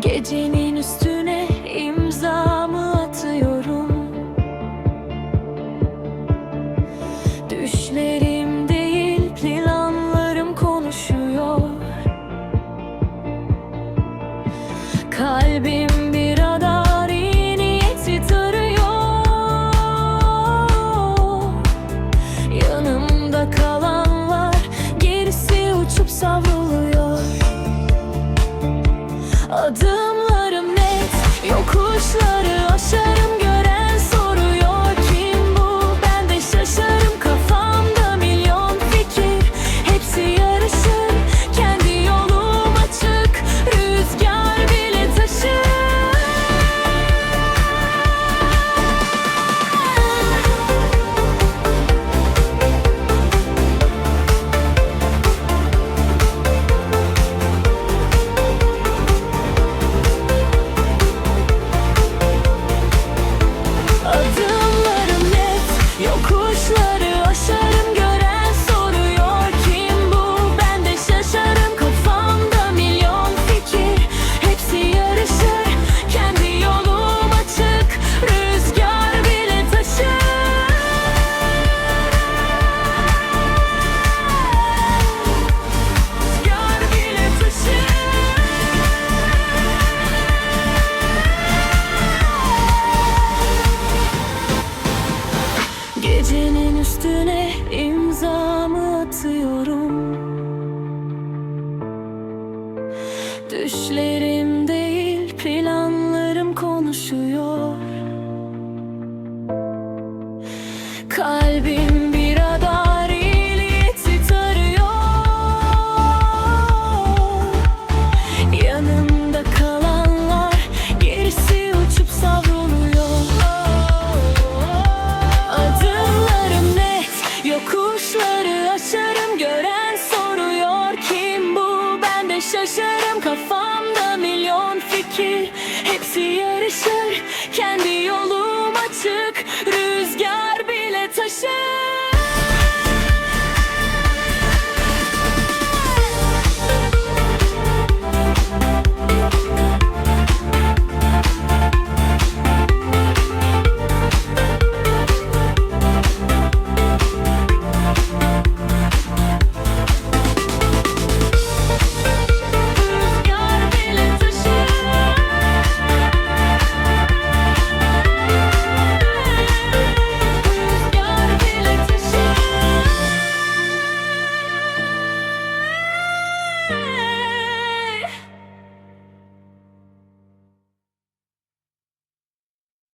Gecenin üstü Adımlarım net Yokuşları aşarım. üstüne imzamı atıyorum. Düşlerim değil planlarım konuşuyor. Kalbim Hepsi yarışır Kendi yolum açık. Rüzgar bile taşır.